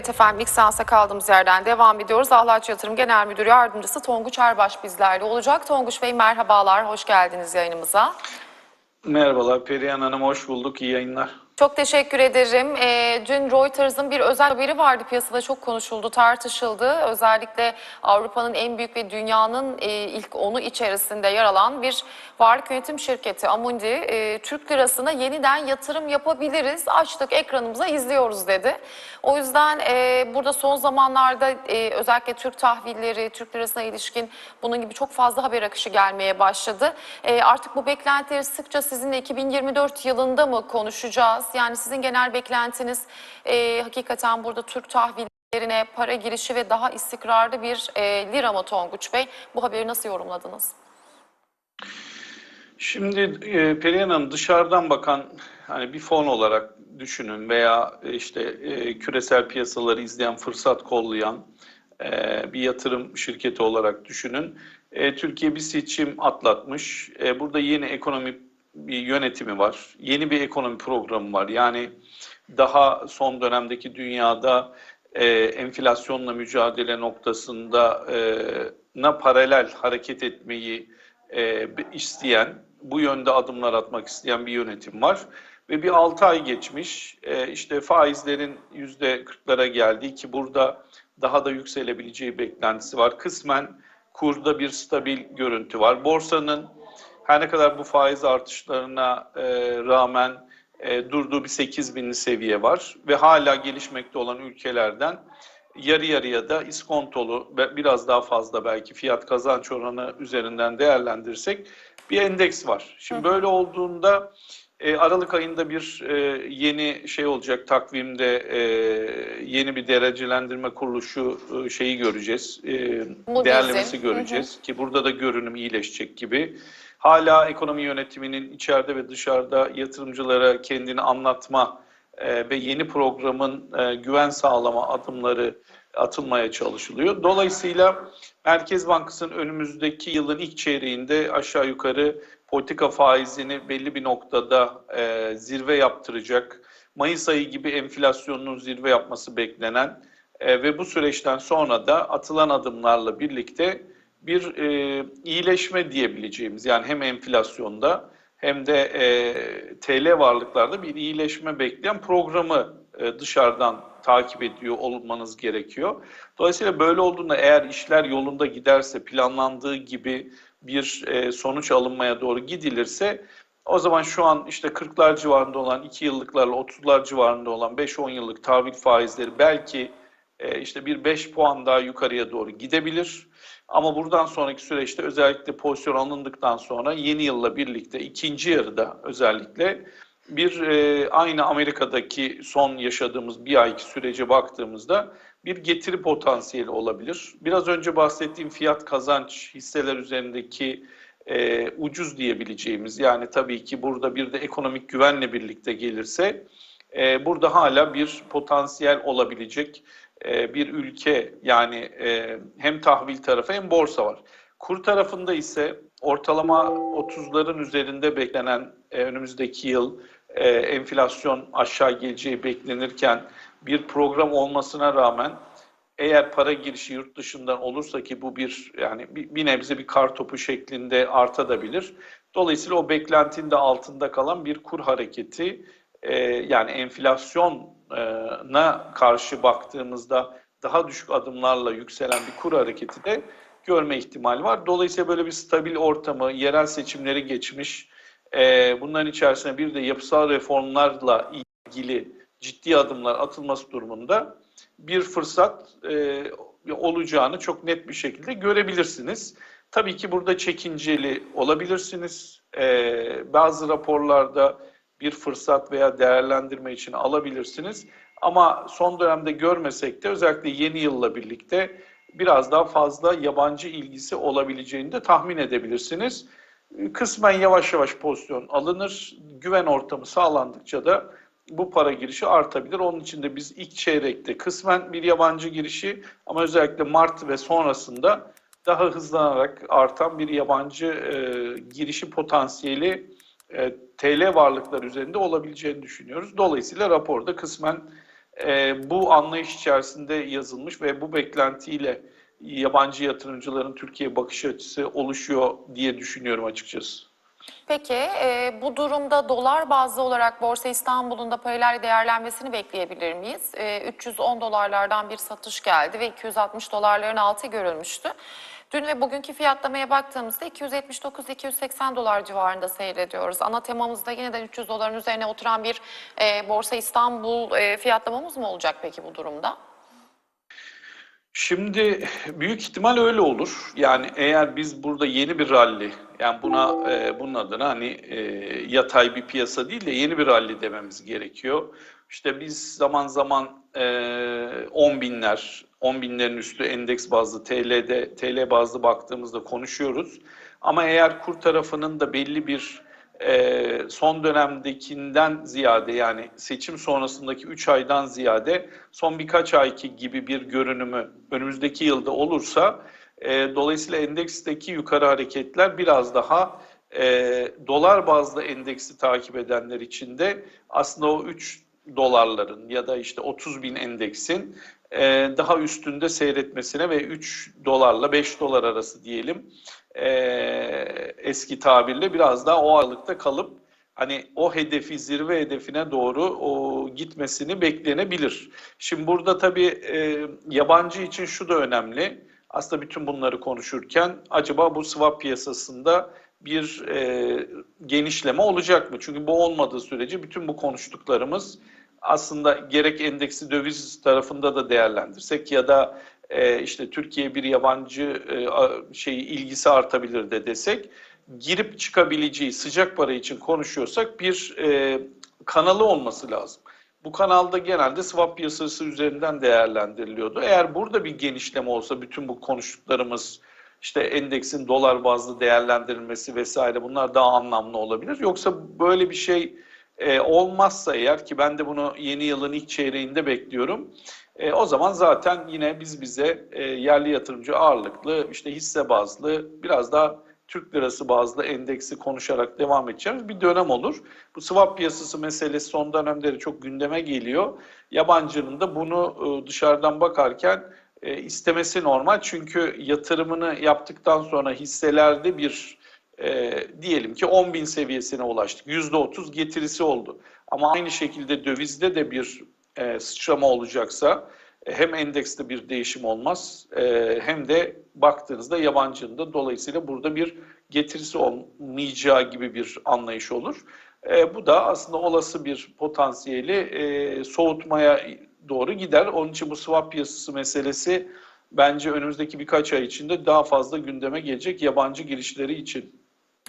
Evet efendim ilk seansa kaldığımız yerden devam ediyoruz. Ahlaç Yatırım Genel Müdürü Yardımcısı Tonguç Erbaş bizlerle olacak. Tonguç Bey merhabalar, hoş geldiniz yayınımıza. Merhabalar Perihan Hanım, hoş bulduk. İyi yayınlar. Çok teşekkür ederim. Ee, dün Reuters'ın bir özel haberi vardı piyasada çok konuşuldu, tartışıldı. Özellikle Avrupa'nın en büyük ve dünyanın e, ilk onu içerisinde yer alan bir varlık yönetim şirketi Amundi, e, Türk lirasına yeniden yatırım yapabiliriz. Açtık ekranımıza izliyoruz dedi. O yüzden e, burada son zamanlarda e, özellikle Türk tahvilleri, Türk lirasına ilişkin bunun gibi çok fazla haber akışı gelmeye başladı. E, artık bu beklentileri sıkça sizinle 2024 yılında mı konuşacağız? Yani sizin genel beklentiniz e, hakikaten burada Türk tahvillerine para girişi ve daha istikrarlı bir e, lira mı Tonguç Bey? Bu haberi nasıl yorumladınız? Şimdi e, Perihan Hanım dışarıdan bakan hani bir fon olarak düşünün veya e, işte e, küresel piyasaları izleyen, fırsat kollayan e, bir yatırım şirketi olarak düşünün. E, Türkiye bir seçim atlatmış. E, burada yeni ekonomi bir yönetimi var. Yeni bir ekonomi programı var. Yani daha son dönemdeki dünyada e, enflasyonla mücadele noktasında e, na paralel hareket etmeyi e, isteyen, bu yönde adımlar atmak isteyen bir yönetim var. Ve bir 6 ay geçmiş, e, işte faizlerin %40'lara geldiği ki burada daha da yükselebileceği beklentisi var. Kısmen kurda bir stabil görüntü var. Borsanın her ne kadar bu faiz artışlarına e, rağmen e, durduğu bir 8 binli seviye var ve hala gelişmekte olan ülkelerden yarı yarıya da iskontolu ve biraz daha fazla belki fiyat kazanç oranı üzerinden değerlendirsek bir endeks var. Şimdi böyle olduğunda e, Aralık ayında bir e, yeni şey olacak takvimde e, yeni bir derecelendirme kuruluşu e, şeyi göreceğiz. E, değerlemesi göreceğiz ki burada da görünüm iyileşecek gibi. Hala ekonomi yönetiminin içeride ve dışarıda yatırımcılara kendini anlatma e, ve yeni programın e, güven sağlama adımları atılmaya çalışılıyor. Dolayısıyla Merkez Bankası'nın önümüzdeki yılın ilk çeyreğinde aşağı yukarı politika faizini belli bir noktada e, zirve yaptıracak. Mayıs ayı gibi enflasyonun zirve yapması beklenen ve bu süreçten sonra da atılan adımlarla birlikte bir e, iyileşme diyebileceğimiz yani hem enflasyonda hem de e, TL varlıklarda bir iyileşme bekleyen programı e, dışarıdan takip ediyor olmanız gerekiyor. Dolayısıyla böyle olduğunda eğer işler yolunda giderse planlandığı gibi bir e, sonuç alınmaya doğru gidilirse o zaman şu an işte 40'lar civarında olan 2 yıllıklarla 30'lar civarında olan 5-10 yıllık tahvil faizleri belki e, işte bir 5 puan daha yukarıya doğru gidebilir. Ama buradan sonraki süreçte özellikle pozisyon alındıktan sonra yeni yılla birlikte ikinci yarıda özellikle bir e, aynı Amerika'daki son yaşadığımız bir ayki sürece baktığımızda bir getiri potansiyeli olabilir. Biraz önce bahsettiğim fiyat kazanç hisseler üzerindeki e, ucuz diyebileceğimiz yani tabii ki burada bir de ekonomik güvenle birlikte gelirse e, burada hala bir potansiyel olabilecek e, bir ülke yani e, hem tahvil tarafı hem borsa var. Kur tarafında ise ortalama 30'ların üzerinde beklenen e, önümüzdeki yıl e, enflasyon aşağı geleceği beklenirken bir program olmasına rağmen eğer para girişi yurt dışından olursa ki bu bir yani bir, bir nebze bir kar topu şeklinde artabilir. Dolayısıyla o beklentinin de altında kalan bir kur hareketi e, yani enflasyona karşı baktığımızda daha düşük adımlarla yükselen bir kur hareketi de görme ihtimali var. Dolayısıyla böyle bir stabil ortamı, yerel seçimleri geçmiş, bunların içerisine bir de yapısal reformlarla ilgili ciddi adımlar atılması durumunda bir fırsat olacağını çok net bir şekilde görebilirsiniz. Tabii ki burada çekinceli olabilirsiniz. Bazı raporlarda bir fırsat veya değerlendirme için alabilirsiniz. Ama son dönemde görmesek de özellikle yeni yılla birlikte biraz daha fazla yabancı ilgisi olabileceğini de tahmin edebilirsiniz. Kısmen yavaş yavaş pozisyon alınır. Güven ortamı sağlandıkça da bu para girişi artabilir. Onun için de biz ilk çeyrekte kısmen bir yabancı girişi ama özellikle Mart ve sonrasında daha hızlanarak artan bir yabancı e, girişi potansiyeli e, TL varlıklar üzerinde olabileceğini düşünüyoruz. Dolayısıyla raporda kısmen e, bu anlayış içerisinde yazılmış ve bu beklentiyle yabancı yatırımcıların Türkiye bakış açısı oluşuyor diye düşünüyorum açıkçası. Peki e, bu durumda dolar bazlı olarak Borsa İstanbul'un da paralel değerlenmesini bekleyebilir miyiz? E, 310 dolarlardan bir satış geldi ve 260 dolarların altı görülmüştü. Dün ve bugünkü fiyatlamaya baktığımızda 279-280 dolar civarında seyrediyoruz. Ana temamızda yeniden 300 doların üzerine oturan bir e, Borsa İstanbul e, fiyatlamamız mı olacak peki bu durumda? Şimdi büyük ihtimal öyle olur. Yani eğer biz burada yeni bir rally, yani buna e, bunun adına hani e, yatay bir piyasa değil de yeni bir rally dememiz gerekiyor. İşte biz zaman zaman e, 10 binler, 10 binlerin üstü endeks bazlı TL'de TL bazlı baktığımızda konuşuyoruz. Ama eğer kur tarafının da belli bir e, son dönemdekinden ziyade yani seçim sonrasındaki 3 aydan ziyade son birkaç ayki gibi bir görünümü önümüzdeki yılda olursa e, dolayısıyla endeksteki yukarı hareketler biraz daha e, dolar bazlı endeksi takip edenler için de aslında o 3 dolarların ya da işte 30 bin endeksin e, daha üstünde seyretmesine ve 3 dolarla 5 dolar arası diyelim e, eski tabirle biraz daha o aralıkta kalıp hani o hedefi zirve hedefine doğru o gitmesini beklenebilir. Şimdi burada tabii e, yabancı için şu da önemli. Aslında bütün bunları konuşurken acaba bu swap piyasasında bir e, genişleme olacak mı? Çünkü bu olmadığı sürece bütün bu konuştuklarımız aslında gerek endeksi döviz tarafında da değerlendirsek ya da e, işte Türkiye bir yabancı e, şey ilgisi artabilir de desek girip çıkabileceği sıcak para için konuşuyorsak bir e, kanalı olması lazım. Bu kanalda genelde swap piyasası üzerinden değerlendiriliyordu. Eğer burada bir genişleme olsa bütün bu konuştuklarımız işte endeksin dolar bazlı değerlendirilmesi vesaire bunlar daha anlamlı olabilir. Yoksa böyle bir şey e, olmazsa eğer ki ben de bunu yeni yılın ilk çeyreğinde bekliyorum. E, o zaman zaten yine biz bize e, yerli yatırımcı ağırlıklı işte hisse bazlı biraz daha Türk lirası bazlı endeksi konuşarak devam edeceğimiz bir dönem olur. Bu swap piyasası meselesi son dönemleri çok gündeme geliyor. Yabancının da bunu e, dışarıdan bakarken e, istemesi normal. Çünkü yatırımını yaptıktan sonra hisselerde bir e, diyelim ki 10 bin seviyesine ulaştık. %30 getirisi oldu. Ama aynı şekilde dövizde de bir e, sıçrama olacaksa e, hem endekste bir değişim olmaz e, hem de baktığınızda yabancının da dolayısıyla burada bir getirisi olmayacağı gibi bir anlayış olur. E, bu da aslında olası bir potansiyeli e, soğutmaya doğru gider. Onun için bu swap piyasası meselesi bence önümüzdeki birkaç ay içinde daha fazla gündeme gelecek yabancı girişleri için.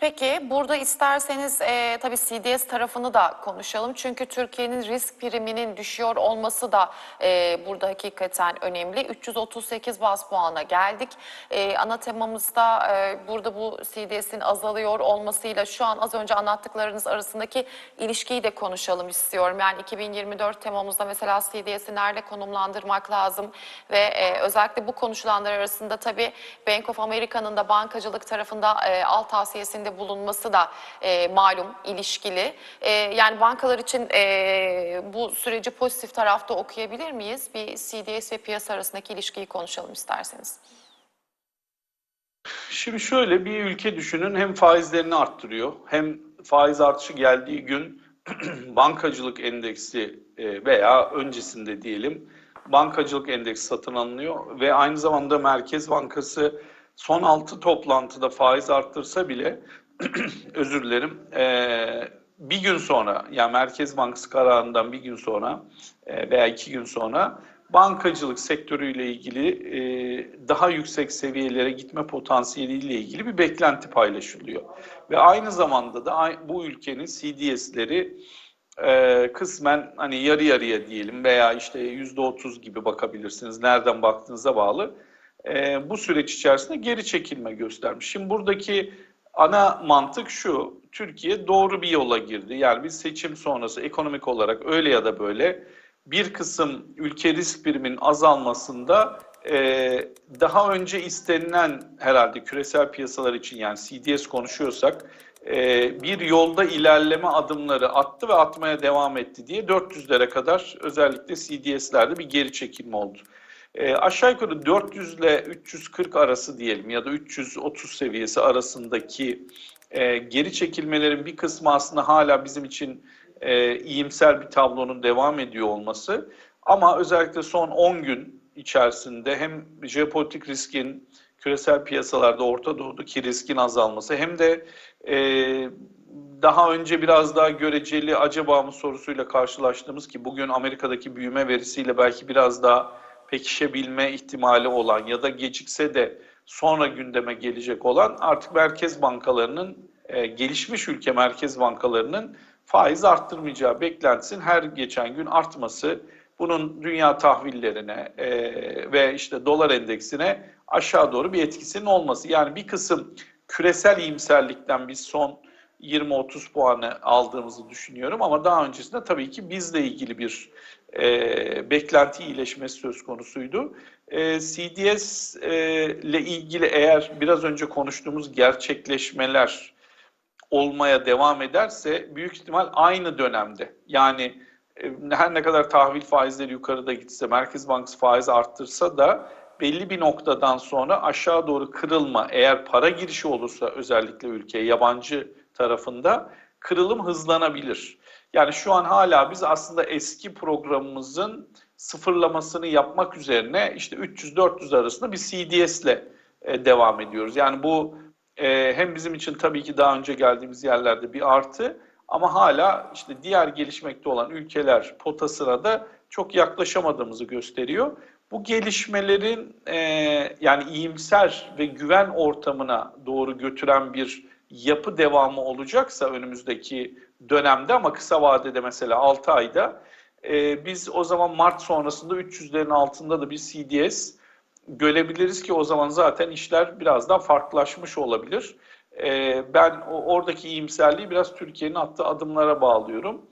Peki burada isterseniz e, tabii CDS tarafını da konuşalım. Çünkü Türkiye'nin risk priminin düşüyor olması da e, burada hakikaten önemli. 338 bas puana geldik. E, ana temamızda e, burada bu CDS'in azalıyor olmasıyla şu an az önce anlattıklarınız arasındaki ilişkiyi de konuşalım istiyorum. Yani 2024 temamızda mesela CDS'i nerede konumlandırmak lazım ve e, özellikle bu konuşulanlar arasında tabii Bank of America'nın da bankacılık tarafında e, alt tavsiyesinde bulunması da e, malum ilişkili. E, yani bankalar için e, bu süreci pozitif tarafta okuyabilir miyiz? Bir CDS ve piyasa arasındaki ilişkiyi konuşalım isterseniz. Şimdi şöyle bir ülke düşünün hem faizlerini arttırıyor hem faiz artışı geldiği gün bankacılık endeksi e, veya öncesinde diyelim bankacılık endeksi satın alınıyor ve aynı zamanda Merkez Bankası son 6 toplantıda faiz arttırsa bile özür dilerim e, bir gün sonra yani Merkez Bankası kararından bir gün sonra e, veya iki gün sonra bankacılık sektörüyle ilgili e, daha yüksek seviyelere gitme potansiyeliyle ilgili bir beklenti paylaşılıyor. Ve aynı zamanda da bu ülkenin CDS'leri e, kısmen hani yarı yarıya diyelim veya işte yüzde otuz gibi bakabilirsiniz. Nereden baktığınıza bağlı. E, bu süreç içerisinde geri çekilme göstermiş. Şimdi buradaki ana mantık şu. Türkiye doğru bir yola girdi. Yani biz seçim sonrası ekonomik olarak öyle ya da böyle bir kısım ülke risk priminin azalmasında e, daha önce istenilen herhalde küresel piyasalar için yani CDS konuşuyorsak e, bir yolda ilerleme adımları attı ve atmaya devam etti diye 400'lere kadar özellikle CDS'lerde bir geri çekilme oldu. E, aşağı yukarı 400 ile 340 arası diyelim ya da 330 seviyesi arasındaki e, geri çekilmelerin bir kısmı aslında hala bizim için e, iyimser bir tablonun devam ediyor olması. Ama özellikle son 10 gün içerisinde hem jeopolitik riskin küresel piyasalarda Orta Doğu'daki riskin azalması hem de e, daha önce biraz daha göreceli acaba mı sorusuyla karşılaştığımız ki bugün Amerika'daki büyüme verisiyle belki biraz daha pekişebilme ihtimali olan ya da gecikse de sonra gündeme gelecek olan artık merkez bankalarının e, gelişmiş ülke merkez bankalarının faiz arttırmayacağı beklentisinin her geçen gün artması bunun dünya tahvillerine e, ve işte dolar endeksine aşağı doğru bir etkisinin olması. Yani bir kısım küresel iyimserlikten biz son 20-30 puanı aldığımızı düşünüyorum ama daha öncesinde tabii ki bizle ilgili bir e, beklenti iyileşmesi söz konusuydu. E, CDS e, ile ilgili eğer biraz önce konuştuğumuz gerçekleşmeler olmaya devam ederse büyük ihtimal aynı dönemde yani e, her ne kadar tahvil faizleri yukarıda gitse, Merkez Bankası faiz arttırsa da belli bir noktadan sonra aşağı doğru kırılma eğer para girişi olursa özellikle ülkeye yabancı tarafında kırılım hızlanabilir. Yani şu an hala biz aslında eski programımızın sıfırlamasını yapmak üzerine işte 300-400 arasında bir CDS ile e, devam ediyoruz. Yani bu e, hem bizim için tabii ki daha önce geldiğimiz yerlerde bir artı ama hala işte diğer gelişmekte olan ülkeler potasına da çok yaklaşamadığımızı gösteriyor. Bu gelişmelerin e, yani iyimser ve güven ortamına doğru götüren bir yapı devamı olacaksa önümüzdeki dönemde ama kısa vadede mesela 6 ayda e, biz o zaman Mart sonrasında 300'lerin altında da bir CDS görebiliriz ki o zaman zaten işler biraz daha farklılaşmış olabilir. E, ben oradaki iyimserliği biraz Türkiye'nin attığı adımlara bağlıyorum.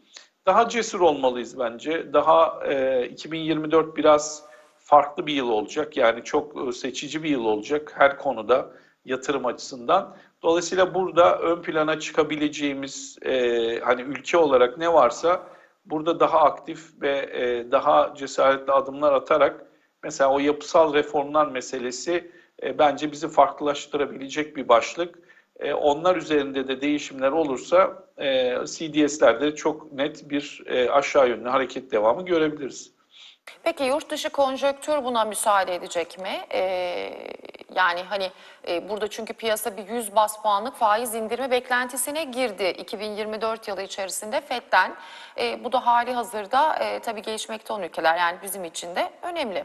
Daha cesur olmalıyız bence. Daha e, 2024 biraz farklı bir yıl olacak. Yani çok seçici bir yıl olacak her konuda yatırım açısından. Dolayısıyla burada ön plana çıkabileceğimiz e, hani ülke olarak ne varsa burada daha aktif ve e, daha cesaretli adımlar atarak mesela o yapısal reformlar meselesi e, bence bizi farklılaştırabilecek bir başlık. E, onlar üzerinde de değişimler olursa e, CDS'lerde çok net bir e, aşağı yönlü hareket devamı görebiliriz. Peki yurt dışı konjonktür buna müsaade edecek mi? Ee, yani hani e, burada çünkü piyasa bir 100 bas puanlık faiz indirme beklentisine girdi 2024 yılı içerisinde FED'den. E, bu da hali hazırda e, tabii gelişmekte olan ülkeler yani bizim için de önemli.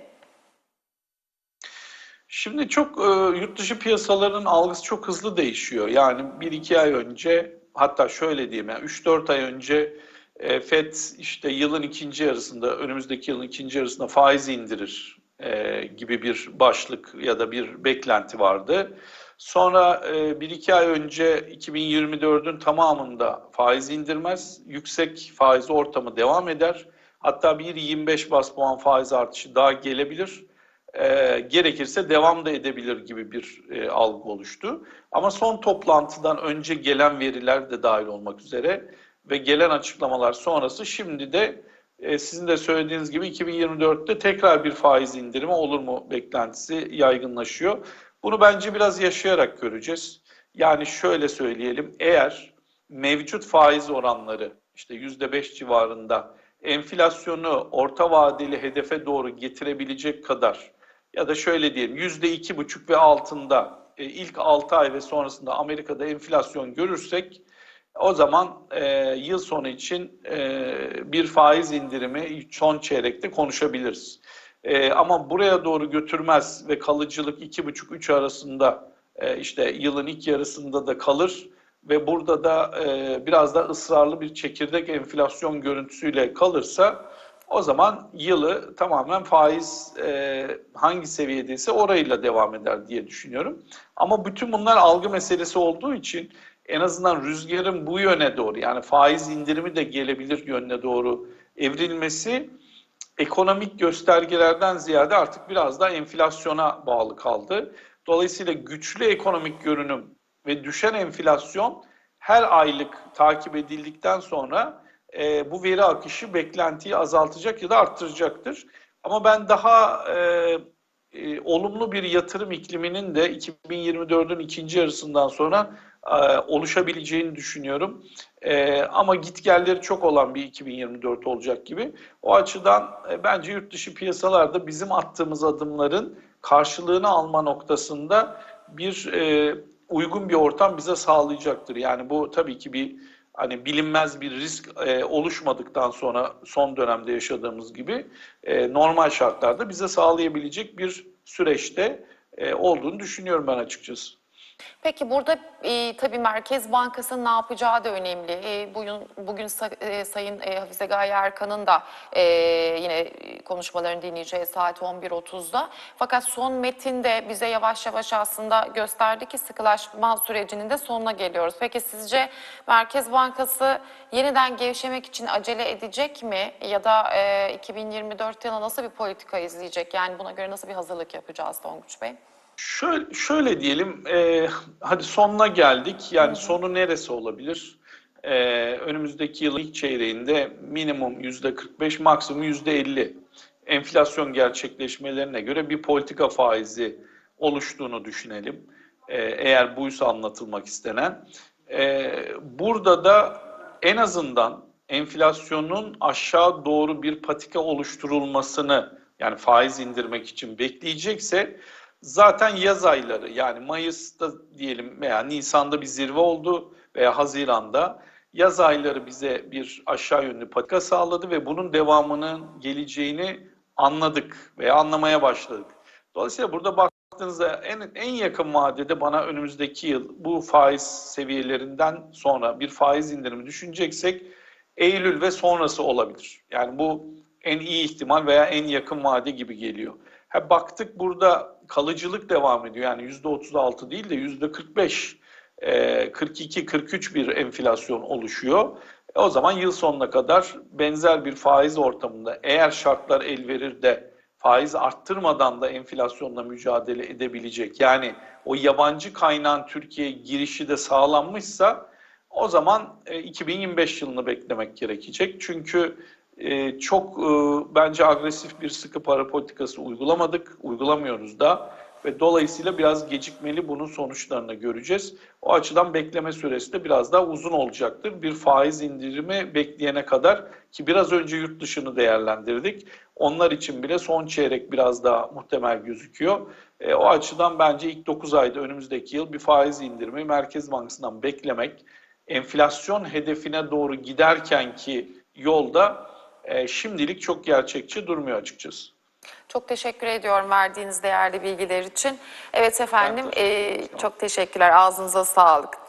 Şimdi çok e, yurt dışı piyasaların algısı çok hızlı değişiyor. Yani 1-2 ay önce hatta şöyle diyeyim yani 3-4 ay önce e, FED işte yılın ikinci yarısında, önümüzdeki yılın ikinci yarısında faiz indirir e, gibi bir başlık ya da bir beklenti vardı. Sonra e, bir iki ay önce 2024'ün tamamında faiz indirmez, yüksek faiz ortamı devam eder. Hatta bir 25 bas puan faiz artışı daha gelebilir. E, gerekirse devam da edebilir gibi bir e, algı oluştu. Ama son toplantıdan önce gelen veriler de dahil olmak üzere ve gelen açıklamalar sonrası şimdi de e, sizin de söylediğiniz gibi 2024'te tekrar bir faiz indirimi olur mu beklentisi yaygınlaşıyor. Bunu bence biraz yaşayarak göreceğiz. Yani şöyle söyleyelim eğer mevcut faiz oranları işte %5 civarında enflasyonu orta vadeli hedefe doğru getirebilecek kadar ya da şöyle diyelim %2,5 ve altında e, ilk 6 ay ve sonrasında Amerika'da enflasyon görürsek o zaman e, yıl sonu için e, bir faiz indirimi son çeyrekte konuşabiliriz. E, ama buraya doğru götürmez ve kalıcılık 2,5-3 arasında e, işte yılın ilk yarısında da kalır ve burada da e, biraz da ısrarlı bir çekirdek enflasyon görüntüsüyle kalırsa o zaman yılı tamamen faiz e, hangi seviyedeyse orayla devam eder diye düşünüyorum. Ama bütün bunlar algı meselesi olduğu için en azından rüzgarın bu yöne doğru yani faiz indirimi de gelebilir yönüne doğru evrilmesi ekonomik göstergelerden ziyade artık biraz daha enflasyona bağlı kaldı. Dolayısıyla güçlü ekonomik görünüm ve düşen enflasyon her aylık takip edildikten sonra e, bu veri akışı beklentiyi azaltacak ya da arttıracaktır. Ama ben daha e, e, olumlu bir yatırım ikliminin de 2024'ün ikinci yarısından sonra oluşabileceğini düşünüyorum. E, ama gitgelleri çok olan bir 2024 olacak gibi. O açıdan e, bence yurt dışı piyasalarda bizim attığımız adımların karşılığını alma noktasında bir e, uygun bir ortam bize sağlayacaktır. Yani bu tabii ki bir hani bilinmez bir risk e, oluşmadıktan sonra son dönemde yaşadığımız gibi e, normal şartlarda bize sağlayabilecek bir süreçte e, olduğunu düşünüyorum ben açıkçası. Peki burada e, tabii Merkez Bankası'nın ne yapacağı da önemli. E, bugün bugün sa- e, Sayın e, Hafize Gaye Erkan'ın da e, yine konuşmalarını dinleyeceğiz saat 11.30'da. Fakat son metinde bize yavaş yavaş aslında gösterdi ki sıkılaşma sürecinin de sonuna geliyoruz. Peki sizce Merkez Bankası yeniden gevşemek için acele edecek mi? Ya da e, 2024 yılında nasıl bir politika izleyecek? Yani buna göre nasıl bir hazırlık yapacağız Tonguç Bey? Şöyle, şöyle diyelim, e, hadi sonuna geldik. Yani sonu neresi olabilir? E, önümüzdeki yılın ilk çeyreğinde minimum yüzde 45, maksimum yüzde 50 enflasyon gerçekleşmelerine göre bir politika faizi oluştuğunu düşünelim. E, eğer buysa anlatılmak istenen. E, burada da en azından enflasyonun aşağı doğru bir patika oluşturulmasını yani faiz indirmek için bekleyecekse zaten yaz ayları yani Mayıs'ta diyelim veya Nisan'da bir zirve oldu veya Haziran'da yaz ayları bize bir aşağı yönlü patika sağladı ve bunun devamının geleceğini anladık veya anlamaya başladık. Dolayısıyla burada baktığınızda en, en yakın vadede bana önümüzdeki yıl bu faiz seviyelerinden sonra bir faiz indirimi düşüneceksek Eylül ve sonrası olabilir. Yani bu en iyi ihtimal veya en yakın vade gibi geliyor. Ha, baktık burada kalıcılık devam ediyor. Yani %36 değil de %45, e, 42-43 bir enflasyon oluşuyor. E, o zaman yıl sonuna kadar benzer bir faiz ortamında eğer şartlar el verir de faiz arttırmadan da enflasyonla mücadele edebilecek. Yani o yabancı kaynağın Türkiye'ye girişi de sağlanmışsa o zaman e, 2025 yılını beklemek gerekecek. Çünkü e, çok e, bence agresif bir sıkı para politikası uygulamadık, uygulamıyoruz da ve dolayısıyla biraz gecikmeli bunun sonuçlarını göreceğiz. O açıdan bekleme süresi de biraz daha uzun olacaktır. Bir faiz indirimi bekleyene kadar ki biraz önce yurt dışını değerlendirdik. Onlar için bile son çeyrek biraz daha muhtemel gözüküyor. E, o açıdan bence ilk 9 ayda önümüzdeki yıl bir faiz indirimi Merkez Bankası'ndan beklemek enflasyon hedefine doğru giderken ki yolda e, şimdilik çok gerçekçi durmuyor açıkçası. Çok teşekkür ediyorum verdiğiniz değerli bilgiler için. Evet efendim, eee, çok teşekkürler. Ağzınıza sağlık.